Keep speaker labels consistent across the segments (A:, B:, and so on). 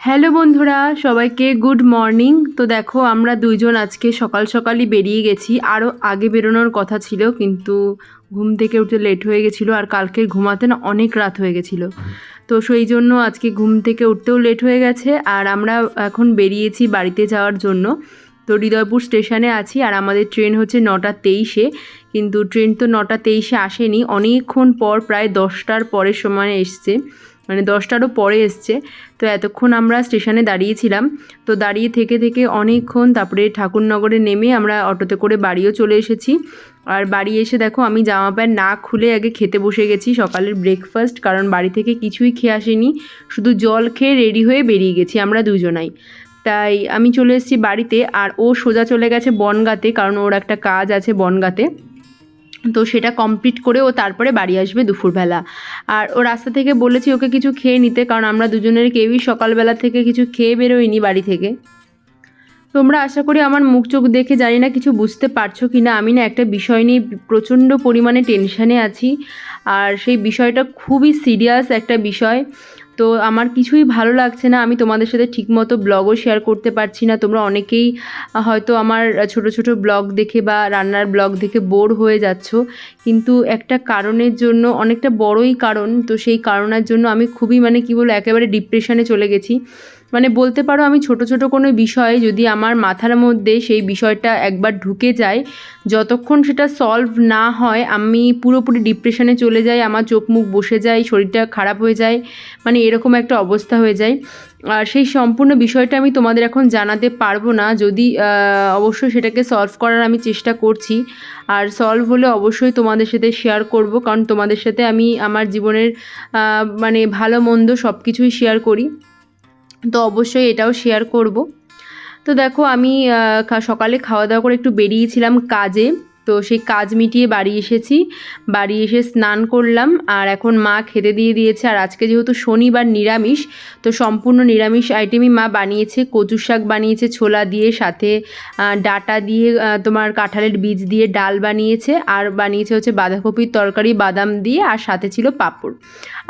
A: Hello বন্ধুরা, সবাইকে good morning. তো দেখো, আমরা দুইজন আজকে সকাল সকালই বেরিয়ে গেছি। আরও আগে বেরোনোর কথা ছিল, কিন্তু ঘুম থেকে উঠে লেট হয়ে গেছিল আর কালকে ঘুমাতে না অনেক রাত হয়ে গেছিল। তো সেই জন্য আজকে ঘুম থেকে উঠতেও লেট হয়ে গেছে আর আমরা এখন বেরিয়েছি বাড়িতে যাওয়ার জন্য। তো হৃদয়পুর স্টেশনে আছি আর আমাদের ট্রেন হচ্ছে নটা তেইশে। কিন্তু ট্রেন তো নটা তেইশে আসেনি, অনেকক্ষণ পর প্রায় দশটার পরের সময় এসছে। মানে দশটারও পরে এসছে। তো এতক্ষণ আমরা স্টেশনে দাঁড়িয়েছিলাম। তো দাঁড়িয়ে থেকে থেকে অনেকক্ষণ তারপরে ঠাকুরনগরে নেমে আমরা অটোতে করে বাড়িও চলে এসেছি। আর বাড়ি এসে দেখো আমি জামা প্যান্ট না খুলে আগে খেতে বসে গেছি সকালের ব্রেকফাস্ট কারণ বাড়ি থেকে কিছুই খেয়ে আসেনি। শুধু জল খেয়ে রেডি হয়ে বেরিয়ে গেছি আমরা দুজনাই। তাই আমি চলে এসেছি বাড়িতে আর ও সোজা চলে গেছে বনগাতে, কারণ ওর একটা কাজ আছে বনগাতে। তো সেটা কমপ্লিট করে ও তারপরে বাড়ি আসবে দুপুরবেলা। আর ও রাস্তা থেকে বলেছি ওকে কিছু খেয়ে নিতে, কারণ আমরা দুজনের কেউই সকালবেলা থেকে কিছু খেয়ে বেরোইনি বাড়ি থেকে। তোমরা আশা করি আমার মুখ চোখ দেখে জানি না, কিছু বুঝতে পারছ কি না? আমি না একটা বিষয় নিয়ে প্রচণ্ড পরিমাণে টেনশানে আছি। আর সেই বিষয়টা খুবই সিরিয়াস একটা বিষয়। তো আমার কিছুই ভালো লাগছে না। আমি তোমাদের সাথে ঠিকমতো ব্লগও শেয়ার করতে পারছি না। তোমরা অনেকেই হয়তো আমার ছোট ছোট ব্লগ দেখে বা রান্নার ব্লগ দেখে বোর হয়ে যাচ্ছ। কিন্তু একটা কারণের জন্য, অনেকটা বড়ই কারণ। তো সেই কারণের জন্য আমি খুবই মানে কি বলব, একেবারে ডিপ্রেশনে চলে গেছি। মানে বলতে পারো আমি ছোট ছোট কোনো বিষয় যদি আমার মাথার মধ্যে সেই বিষয়টা একবার ঢুকে যায়, যতক্ষণ সেটা সলভ না হয়, আমি পুরোপুরি ডিপ্রেশনে চলে যাই, আমার চোখ মুখ বসে যায়, শরীরটা খারাপ হয়ে যায় মানে এরকম একটা অবস্থা হয়ে যায়। আর সেই সম্পূর্ণ বিষয়টা আমি তোমাদের এখন জানাতে পারব না, যদি অবশ্যই সেটাকে সলভ করার আমি চেষ্টা করছি। আর সলভ হলে অবশ্যই তোমাদের সাথে শেয়ার করব, কারণ তোমাদের সাথে আমি আমার জীবনের মানে ভালো, মন্দ সব কিছুই শেয়ার করি। তো অবশ্যই এটাও শেয়ার করব। তো দেখো আমি সকালে খাওয়া দাওয়া করে একটু বেরিয়েছিলাম কাজে। তো সেই কাজ মিটিয়ে বাড়ি এসেছি। বাড়ি এসে স্নান করলাম আর এখন মা খেতে দিয়ে দিয়েছে। আর আজকে যেহেতু শনিবার নিরামিষ, তো সম্পূর্ণ নিরামিষ আইটেমই মা বানিয়েছে। কচু শাক বানিয়েছে, ছোলা দিয়ে, সাথে ডাটা দিয়ে তোমার কাঁঠালের বীজ দিয়ে ডাল বানিয়েছে। আর বানিয়েছে হচ্ছে বাঁধাকপির তরকারি, বাদাম দিয়ে, আর সাথে ছিল পাঁপড়।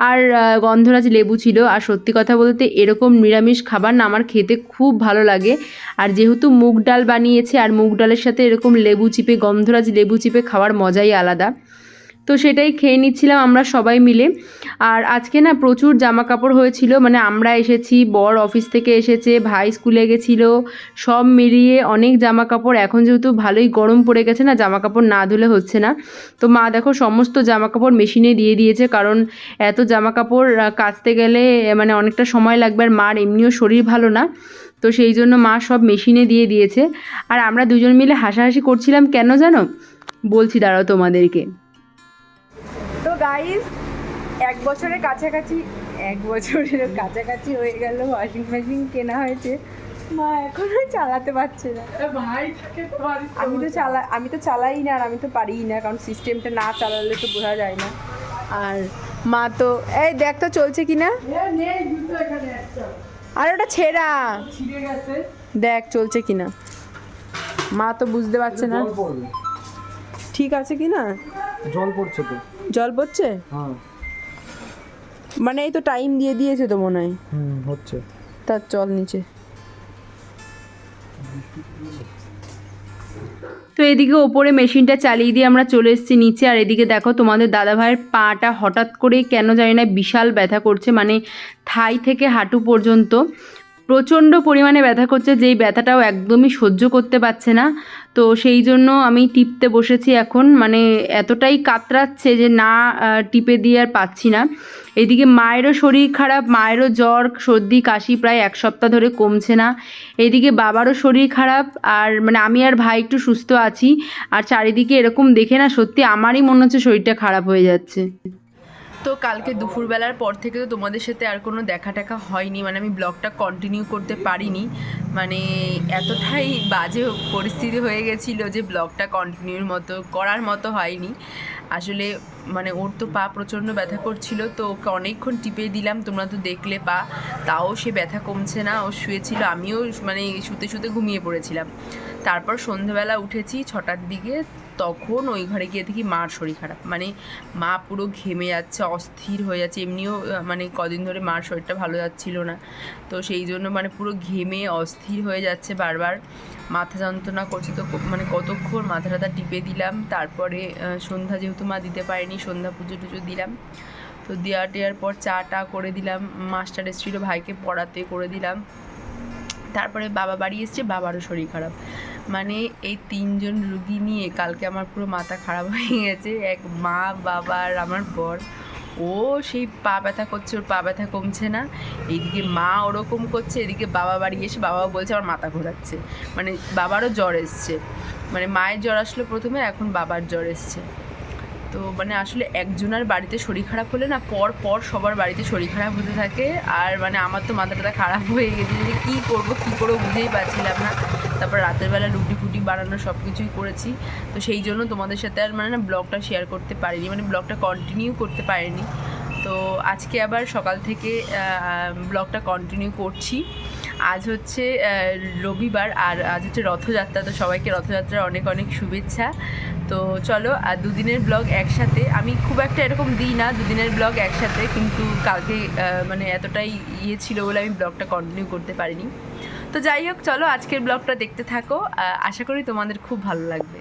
A: আর গন্ধরাজ লেবু ছিল। আর সত্যি কথা বলতে এরকম নিরামিষ খাবার না আমার খেতে খুব ভালো লাগে। আর যেহেতু মুগ ডাল বানিয়েছে, আর মুগ ডালের সাথে এরকম লেবু চিপে, গন্ধরাজ লেবু চিপে খাওয়ার মজাই আলাদা। তো সেটাই খেয়ে নিচ্ছিলাম আমরা সবাই মিলে। আর আজকে না প্রচুর জামা কাপড় হয়েছিল মানে আমরা এসেছি, বর অফিস থেকে এসেছে, ভাই স্কুলে গেছিল, সব মিলিয়ে অনেক জামা কাপড় এখন যেহেতু ভালোই গরম পড়ে গেছে না জামা কাপড় না ধুলে হচ্ছে না। তো মা দেখো সমস্ত জামা কাপড় মেশিনে দিয়ে দিয়েছে, কারণ এত জামা কাপড় কাচতে গেলে মানে অনেকটা সময় লাগবে, আর মার এমনিও শরীর ভালো না। তো সেই জন্য মা সব মেশিনে দিয়ে দিয়েছে। আর আমরা দুজন মিলে হাসাহাসি করছিলাম কেন জানো? বলছি দাঁড়াও তোমাদেরকে।
B: তো এক বছরের কাছাকাছি এক বছরের কাছাকাছি হয়ে গেল ওয়াশিং মেশিন কেনা হয়েছে। মা এখনও চালাতে পারছে না। ভাই আমি তো চালা আমি তো চালাই না আর আমি তো পারিই না কারণ সিস্টেমটা না চালালে তো বোঝা যায় না। আর মা তো এই দেখ তো চলছে কি না আর ওটা ছেঁড়া। দেখ চলছে কি না মা তো বুঝতে পারছে না। ঠিক আছে কি না
C: জল পড়ছে তো।
B: জল পড়ছে?
C: হ্যাঁ।
B: মানে এই তো টাইম দিয়ে দিয়েছে তো মনে হয়।
C: হুম হচ্ছে।
B: তার চল নিচে।
A: তো এদিকে ওপরে মেশিনটা চালিয়ে দিয়ে আমরা চলে এসেছি নিচে আর এদিকে দেখো তোমাদের দাদাভাইয়ের পাটা হঠাৎ করে কেন জানি না বিশাল ব্যথা করছে মানে থাই থেকে হাঁটু পর্যন্ত। প্রচণ্ড পরিমাণে ব্যথা করছে, যেই ব্যথাটাও একদমই সহ্য করতে পারছে না। তো সেই জন্য আমি টিপতে বসেছি এখন মানে এতটাই কাতরাচ্ছে যে না টিপে দিয়ে আর পাচ্ছি না। এদিকে মায়েরও শরীর খারাপ, মায়েরও জ্বর, সর্দি, কাশি প্রায় এক সপ্তাহ ধরে কমছে না। এদিকে বাবারও শরীর খারাপ, আর মানে আমি আর ভাই একটু সুস্থ আছি, আর চারিদিকে এরকম দেখে না সত্যি আমারই মনে হচ্ছে শরীরটা খারাপ হয়ে যাচ্ছে। তো কালকে দুপুরবেলার পর থেকে তো তোমাদের সাথে আর কোনো দেখা টাকা হয়নি মানে আমি ব্লগটা কন্টিনিউ করতে পারিনি। মানে এতটাই বাজে পরিস্থিতি হয়ে গেছিল যে ব্লগটা কন্টিনিউর মতো করার মতো হয়নি। আসলে মানে ওর তো পা প্রচণ্ড ব্যথা করছিল, তো ওকে অনেকক্ষণ টিপে দিলাম, তোমরা তো দেখলে পা, তাও সে ব্যথা কমছে না, ও শুয়েছিল, আমিও মানে শুতে শুতে ঘুমিয়ে পড়েছিলাম। তারপর সন্ধেবেলা উঠেছি, ছটার দিকে তখন ওই ঘরে গিয়ে দেখি মার শরীর খারাপ। মানে মা পুরো ঘেমে যাচ্ছে, অস্থির হয়ে যাচ্ছে। এমনিও মানে কদিন ধরে মার শরীরটা ভালো যাচ্ছিল না। তো সেই জন্য মানে পুরো ঘেমে, অস্থির হয়ে যাচ্ছে বারবার। মাথা যন্ত্রণা করছে তো মানে কতক্ষণ মাথা টাথা টিপে দিলাম। তারপরে সন্ধ্যা যেহেতু মা দিতে পারেনি, সন্ধ্যা পুজো টুজো দিলাম। তো দেওয়া টেয়ার পর চা টা করে দিলাম। মাস্টার এসেছিল ভাইকে পড়াতে করে দিলাম। তারপরে বাবা বাড়ি এসছে, বাবারও শরীর খারাপ। মানে এই তিনজন রুগী নিয়ে কালকে আমার পুরো মাথা খারাপ হয়ে গেছে। এক মা, বাবা আর আমার বর। ও সেই পা ব্যথা করছে, ওর পা ব্যথা কমছে না। এইদিকে মা ওরকম করছে, এদিকে বাবা বাড়ি এসে বাবা বলছে আমার মাথা ঘোরাচ্ছে। মানে বাবারও জ্বর এসছে। মানে মায়ের জ্বর আসলো প্রথমে, এখন বাবার জ্বর এসছে। তো মানে আসলে একজনের বাড়িতে শরীর খারাপ হলে না পর পর সবার বাড়িতে শরীর খারাপ হতে থাকে। আর মানে আমার তো মাথাটা খারাপ হয়ে গেছে যে কী করব কী করব বুঝেই পাচ্ছিলাম না। তারপর রাতের বেলা রুটি ফুটি বানানো সব কিছুই করেছি। তো সেই জন্য তোমাদের সাথে আর মানে না ব্লগটা শেয়ার করতে পারিনি মানে ব্লগটা কন্টিনিউ করতে পারিনি। তো আজকে আবার সকাল থেকে ব্লগটা কন্টিনিউ করছি। আজ হচ্ছে রবিবার আর আজ হচ্ছে রথযাত্রা, তো সবাইকে রথযাত্রার অনেক অনেক শুভেচ্ছা। তো চলো, আর দুদিনের ব্লগ একসাথে, আমি খুব একটা এরকম দিই না দুদিনের ব্লগ একসাথে, কিন্তু কালকে মানে এতটাই ইয়ে ছিল বলে আমি ব্লগটা কন্টিনিউ করতে পারিনি। তো যাই হোক, চলো আজকের ব্লগটা দেখতে থাকো। আশা করি তোমাদের খুব ভালো লাগবে।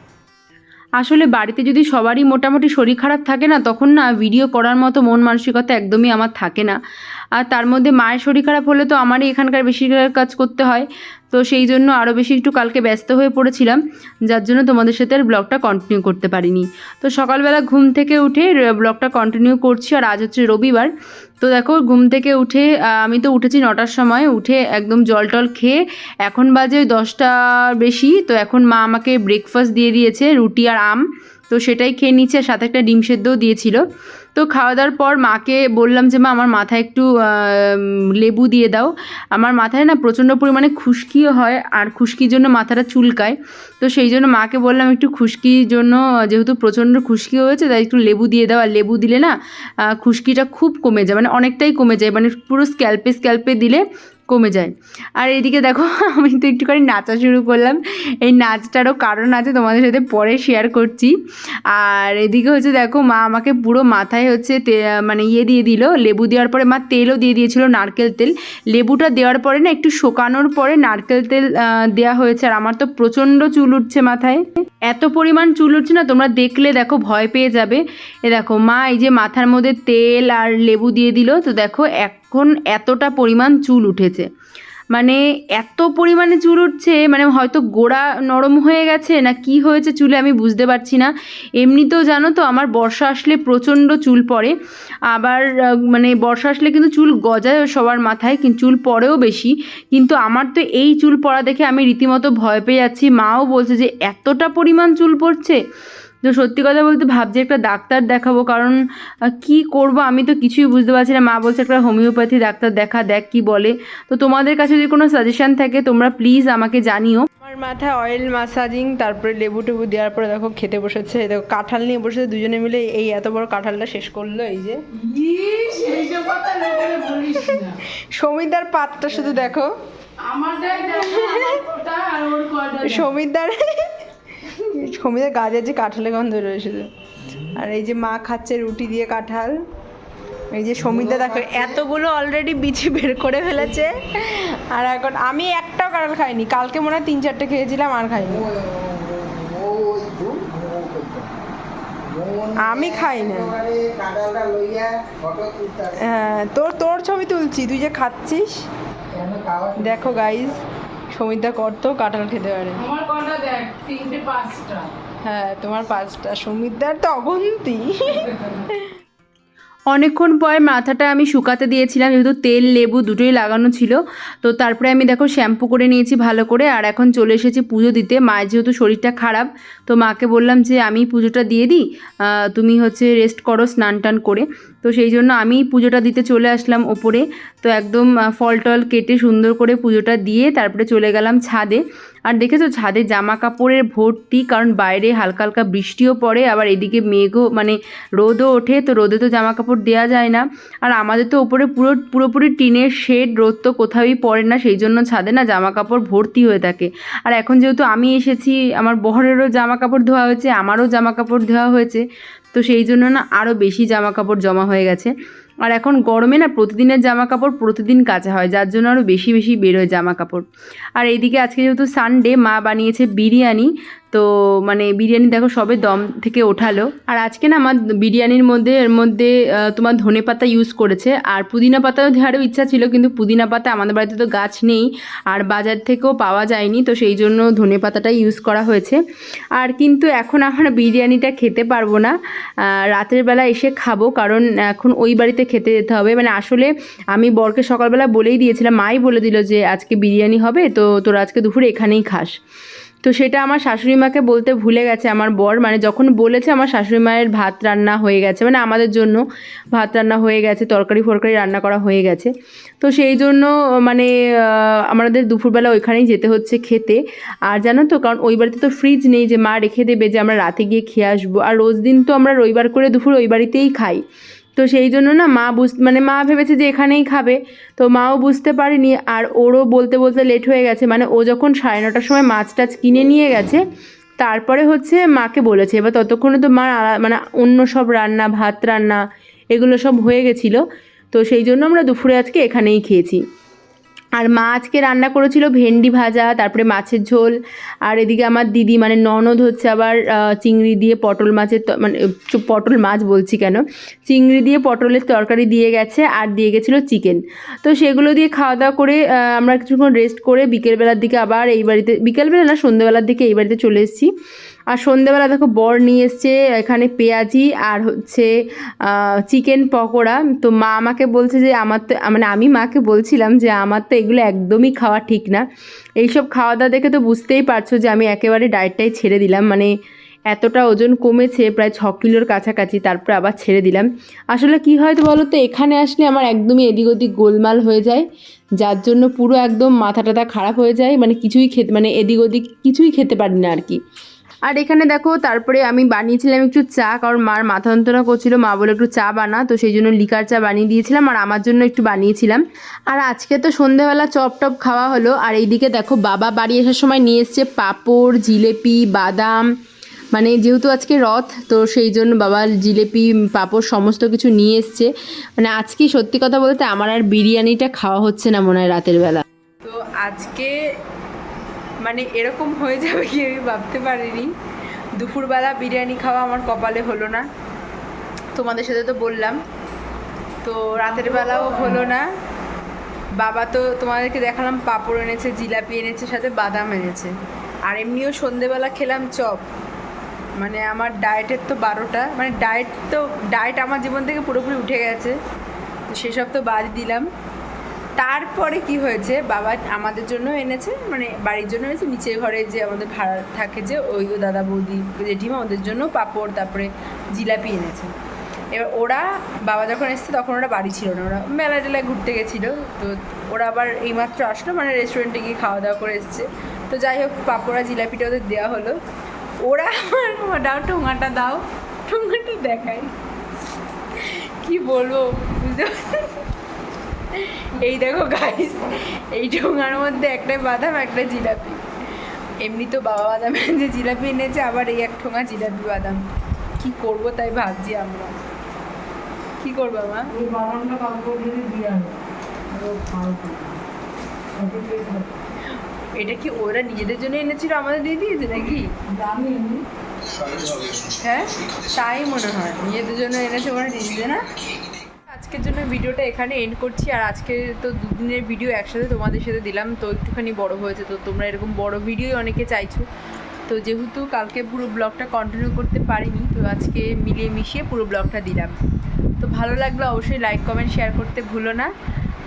A: আসলে বাড়িতে যদি সবারই মোটামুটি শরীর খারাপ থাকে না, তখন না ভিডিও করার মতো মন মানসিকতা একদমই আমার থাকে না। আর তার মধ্যে মায়ের শরীর খারাপ হলে তো আমারই এখানকার বেশিরভাগ কাজ করতে হয়। তো সেই জন্য আরও বেশি একটু কালকে ব্যস্ত হয়ে পড়েছিলাম, যার জন্য তোমাদের সাথে আর ব্লগটা কন্টিনিউ করতে পারিনি। তো সকালবেলা ঘুম থেকে উঠে ব্লগটা কন্টিনিউ করছি, আর আজ হচ্ছে রবিবার। তো দেখো ঘুম থেকে উঠে আমি তো উঠেছি নটার সময়, উঠে একদম জল টল খেয়ে এখন বাজে ওই দশটা বেশি, তো এখন মা আমাকে ব্রেকফাস্ট দিয়ে দিয়েছে, রুটি আর আম। তো সেটাই খেয়ে নিচ্ছে সাথে একটা ডিম সেদ্ধও দিয়েছিল। তো খাওয়া দাওয়ার পর মাকে বললাম যে, মা, আমার মাথায় একটু লেবু দিয়ে দাও। আমার মাথায় না প্রচণ্ড পরিমাণে খুশকিও হয় আর খুশকির জন্য মাথাটা চুলকায়। তো সেই জন্য মাকে বললাম, একটু খুশকির জন্য, যেহেতু প্রচণ্ড খুশকি হয়েছে, তাই একটু লেবু দিয়ে দাও। আর লেবু দিলে না খুশকিটা খুব কমে যায় মানে অনেকটাই কমে যায় মানে পুরো স্ক্যাল্পে স্ক্যাল্পে দিলে কমে যায়। আর এদিকে দেখো, আমি তো একটুখানি নাচা শুরু করলাম। এই নাচটারও কারণ আছে তোমাদের সাথে পরে শেয়ার করছি। আর এদিকে হচ্ছে দেখো, মা আমাকে পুরো মাথায় হচ্ছে মানে ইয়ে দিয়ে দিল, লেবু দেওয়ার পরে মা তেলও দিয়ে দিয়েছিল নারকেল তেল। লেবুটা দেওয়ার পরে না একটু শোকানোর পরে নারকেল তেল দেওয়া হয়েছে। আর আমার তো প্রচণ্ড চুল উঠছে মাথায়। এত পরিমাণ চুল উঠছে না, তোমরা দেখলে দেখো, ভয় পেয়ে যাবে। এ দেখো, মা এই যে মাথার মধ্যে তেল আর লেবু দিয়ে দিল, তো দেখো এখন এতটা পরিমাণ চুল উঠেছে। মানে এত পরিমাণে চুল উঠছে মানে হয়তো গোড়া নরম হয়ে গেছে না কি হয়েছে চুলে আমি বুঝতে পারছি না। এমনিতেও জানো তো আমার বর্ষা আসলে প্রচণ্ড চুল পড়ে। আবার মানে বর্ষা আসলে কিন্তু চুল গজায় সবার মাথায়, কিন্তু চুল পড়েও বেশি। কিন্তু আমার তো এই চুল পড়া দেখে আমি রীতিমতো ভয় পেয়ে যাচ্ছি। মাও বলছে যে, এতটা পরিমাণ চুল পড়ছে? তো সত্যি কথা বলতে ভাবছি একটা ডাক্তার দেখাবো কারণ কি করব আমি তো কিছুই বুঝতে পারছি না। মা বলছে একটা হোমিওপ্যাথি ডাক্তার দেখা দেখ কি বলে। তো তোমাদের কাছে যদি কোনো সাজেশন থাকে তোমরা প্লিজ আমাকে জানিও।
B: আমার মাথায় অয়েল মাসাজিং তারপরে লেবু টেবু দেওয়ার পরে দেখো খেতে বসেছে। এই দেখো কাঁঠাল নিয়ে বসেছে দুজনে মিলে এই এত বড় কাঁঠালটা শেষ করল এই যে। সমিতার পাতটা শুধু দেখো। সমিতার সমিতার গাছের যে কাঁঠালের গন্ধ রয়েছে আর এই যে মা খাচ্ছে রুটি দিয়ে কাঁঠাল। এই যে সমিতা দেখো এতগুলো অলরেডি বিচি বের করে ফেলেছে। আর এখন আমি একটাও কাঁঠাল খাইনি কালকে মনে হয় তিন চারটে খেয়েছিলাম আর খাইনি। আমি খাই না হ্যাঁ তোর তোর ছবি তুলছি তুই যে খাচ্ছিস। দেখো গাইজ সমিতা করতো কাঁঠাল খেতে পারে।
D: আমার কটা দেখ তিনটে পাঁচটা।
B: হ্যাঁ তোমার পাঁচটা। সমিতার তো অগন্তি
A: অনেকক্ষণ পরে মাথাটা আমি শুকাতে দিয়েছিলাম, যেহেতু তেল, লেবু দুটোই লাগানো ছিল। তো তারপরে আমি দেখো শ্যাম্পু করে নিয়েছি ভালো করে, আর এখন চলে এসেছি পুজো দিতে। মায়ের যেহেতু শরীরটা খারাপ, তো মাকে বললাম যে আমি পুজোটা দিয়ে দিই তুমি হচ্ছে রেস্ট করো স্নান টান করে। তো সেই জন্য আমি পুজোটা দিতে চলে আসলাম ওপরে। তো একদম ফল টল কেটে সুন্দর করে পুজোটা দিয়ে তারপরে চলে গেলাম ছাদে। আর দেখেছ ছাদে জামা কাপড়ের ভর্তি, কারণ বাইরে হালকা হালকা বৃষ্টিও পড়ে, আবার এদিকে মেঘও মানে রোদও ওঠে, তো রোদে তো জামা কাপড় দেওয়া যায় না। আর আমাদের তো ওপরে পুরো, পুরোপুরি টিনের শেড, রোদ তো কোথাওই পড়ে না, সেই জন্য ছাদে না জামা কাপড় ভর্তি হয়ে থাকে। আর এখন যেহেতু আমি এসেছি, আমার বহরেরও জামা কাপড় ধোয়া হয়েছে, আমারও জামা কাপড় ধোয়া হয়েছে তো সেই জন্য না আরও বেশি জামা কাপড় জমা হয়ে গেছে। আর এখন গরমে না প্রতিদিনের জামা কাপড় প্রতিদিন কাচা হয়, যার জন্য আরও বেশি বেশি বেরোয় জামা কাপড় আর এইদিকে আজকে যেহেতু সানডে মা বানিয়েছে বিরিয়ানি তো মানে বিরিয়ানি দেখো সবে দম থেকে ওঠালো। আর আজকে না আমার বিরিয়ানির মধ্যে, এর মধ্যে তোমার ধনে পাতা ইউজ করেছে। আর পুদিনা পাতাও দেওয়ারও ইচ্ছা ছিল, কিন্তু পুদিনা পাতা আমাদের বাড়িতে তো গাছ নেই, আর বাজার থেকেও পাওয়া যায়নি, তো সেই জন্য ধনে পাতাটা ইউজ করা হয়েছে। আর কিন্তু এখন আমরা বিরিয়ানিটা খেতে পারব না। রাতের বেলা এসে খাব, কারণ এখন ওই বাড়িতে খেতে যেতে হবে। মানে আসলে আমি বরকে সকালবেলা বলেই দিয়েছিলাম, মাই বলে দিল যে আজকে বিরিয়ানি হবে, তো তোরা আজকে দুপুরে এখানেই খাস। তো সেটা আমার শাশুড়ি মাকে বলতে ভুলে গেছে আমার বর। মানে যখন বলেছে আমার শাশুড়ি মায়ের ভাত রান্না হয়ে গেছে মানে আমাদের জন্য ভাত রান্না হয়ে গেছে, তরকারি ফরকারি রান্না করা হয়ে গেছে। তো সেই জন্য মানে আমাদের দুপুরবেলা ওইখানেই যেতে হচ্ছে খেতে। আর জানো তো, কারণ ওই বাড়িতে তো ফ্রিজ নেই যে মা রেখে দেবে যে আমরা রাতে গিয়ে খেয়ে আসব। আর রোজ দিন তো আমরা রবিবার করে দুপুর ওই বাড়িতেই খাই। তো সেই জন্য না মা বুঝ মানে মা ভেবেছে যে এখানেই খাবে। তো মাও বুঝতে পারেনি আর ওরও বলতে বলতে লেট হয়ে গেছে। মানে ও যখন সাড়ে নটার সময় মাছ টাছ কিনে নিয়ে গেছে, তারপরে হচ্ছে মাকে বলেছে। এবার ততক্ষণে তো মা মানে অন্য সব রান্না, ভাত রান্না এগুলো সব হয়ে গেছিল। তো সেই জন্য আমরা দুপুরে আজকে এখানেই খেয়েছি। আর মা আজকে রান্না করেছিল ভেন্ডি ভাজা, তারপরে মাছের ঝোল, আর এদিকে আমার দিদি মানে ননদ হচ্ছে আবার চিংড়ি দিয়ে পটল মাছের মানে পটল মাছ বলছি কেন? চিংড়ি দিয়ে পটলের তরকারি দিয়ে গেছে আর দিয়ে গেছিল চিকেন। তো সেগুলো দিয়ে খাওয়া দাওয়া করে আমরা কিছুক্ষণ রেস্ট করে বিকেলবেলার দিকে আবার এই বাড়িতে, বিকেলবেলা না, সন্ধ্যেবেলার দিকে এই বাড়িতে চলে এসেছি। আর সন্ধ্যেবেলা দেখো বর নিয়ে এসছে এখানে পেঁয়াজি আর হচ্ছে চিকেন পকোড়া। তো মা আমাকে বলছে যে আমার তো মানে আমি মাকে বলছিলাম যে আমার তো এগুলো একদমই খাওয়া ঠিক না। এইসব খাওয়া দাওয়া দেখে তো বুঝতেই পারছ যে আমি একেবারে ডায়েটটাই ছেড়ে দিলাম। মানে এতটা ওজন কমেছে, প্রায় ছ কিলোর কাছাকাছি, তারপরে আবার ছেড়ে দিলাম। আসলে কি হয় তো বলো তো এখানে আসলে আমার একদমই এদিক ওদিক গোলমাল হয়ে যায়। যার জন্য পুরো একদম মাথা টাথা খারাপ হয়ে যায়। মানে কিছুই খেতে মানে এদিক ওদিক কিছুই খেতে পারি না আর কি। আর এখানে দেখো, তারপরে আমি বানিয়েছিলাম একটু চা, কারণ মার মাথা যন্ত্রণা করছিল, মা বলে একটু চা বানা, তো সেই জন্য লিকার চা বানিয়ে দিয়েছিলাম আর আমার জন্য একটু বানিয়েছিলাম। আর আজকে তো সন্ধেবেলা চপ টপ খাওয়া হলো, আর এইদিকে দেখো বাবা বাড়ি আসার সময় নিয়ে এসছে পাঁপড়, জিলেপি, বাদাম মানে যেহেতু আজকে রথ, তো সেই জন্য বাবা জিলেপি, পাঁপড় সমস্ত কিছু নিয়ে এসছে। মানে আজকে সত্যি কথা বলতে আমার আর বিরিয়ানিটা খাওয়া হচ্ছে না মনে হয় রাতের বেলা।
B: তো আজকে মানে এরকম হয়ে যাবে কি আমি ভাবতে পারিনি। দুপুরবেলা বিরিয়ানি খাওয়া আমার কপালে হলো না। তোমাদের সাথে তো বললাম। তো রাতের বেলাও হলো না। বাবা তো তোমাদেরকে দেখালাম পাঁপড় এনেছে, জিলাপি এনেছে, সাথে বাদাম এনেছে। আর এমনিও সন্ধেবেলা খেলাম চপ। মানে আমার ডায়েটের তো বারোটা মানে ডায়েট তো, ডায়েট আমার জীবন থেকে পুরোপুরি উঠে গেছে। তো সেসব তো বাদ দিলাম। তারপরে কি হয়েছে? বাবা আমাদের জন্য এনেছে মানে বাড়ির জন্য এনেছে, নিচের ঘরে যে আমাদের ভাড়া থাকে যে ওই দাদা বৌদি জেঠিমা ওদের জন্য পাঁপড়, তারপরে জিলাপি এনেছে। এবার ওরা, বাবা যখন এসছে তখন ওরা বাড়ি ছিল না, ওরা মেলা টেলায় ঘুরতে গেছিল। তো ওরা আবার এইমাত্র আসলো মানে রেস্টুরেন্টে গিয়ে খাওয়া দাওয়া করে এসছে। তো যাই হোক, পাঁপড়া জিলাপিটা ওদের দেওয়া হলো। ওরা আমার দাও ঠোঙাটা দাও, ঠোঙাটা দেখায় কি বলব, বুঝতে? এই দেখো গাইস এই ঠোঙার মধ্যে একটা বাদাম একটা জিলাপি। এমনি তো বাবা বাদাম যে জিলাপি এনেছে আবার এই এক ঠোঙা জিলাপি বাদাম। কি করব তাই ভাবছি আমরা। কি করব মা? এটা কি ওরা নিজেদের জন্য এনেছিল আমাদের দিয়ে দিয়েছে নাকি?
D: জানি
B: হ্যাঁ? তাই মনে হয়। নিজেদের জন্য এনেছে ওরা দিয়ে না? আজকের জন্য ভিডিওটা এখানে এন্ড করছি, আর আজকে তো দুদিনের ভিডিও একসাথে তোমাদের সাথে দিলাম, তো একটুখানি বড় হয়েছে, তো তোমরা এরকম বড় ভিডিও অনেকে চাইছো। তো যেহেতু কালকে পুরো ব্লগটা কন্টিনিউ করতে পারিনি, তো আজকে মিলিয়ে মিশিয়ে পুরো ব্লগটা দিলাম। তো ভালো লাগলে, অবশ্যই লাইক কমেন্ট শেয়ার করতে ভুলো না।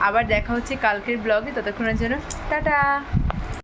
B: আবার দেখা হচ্ছে কালকের ব্লগে ততক্ষণের জন্য টাটা!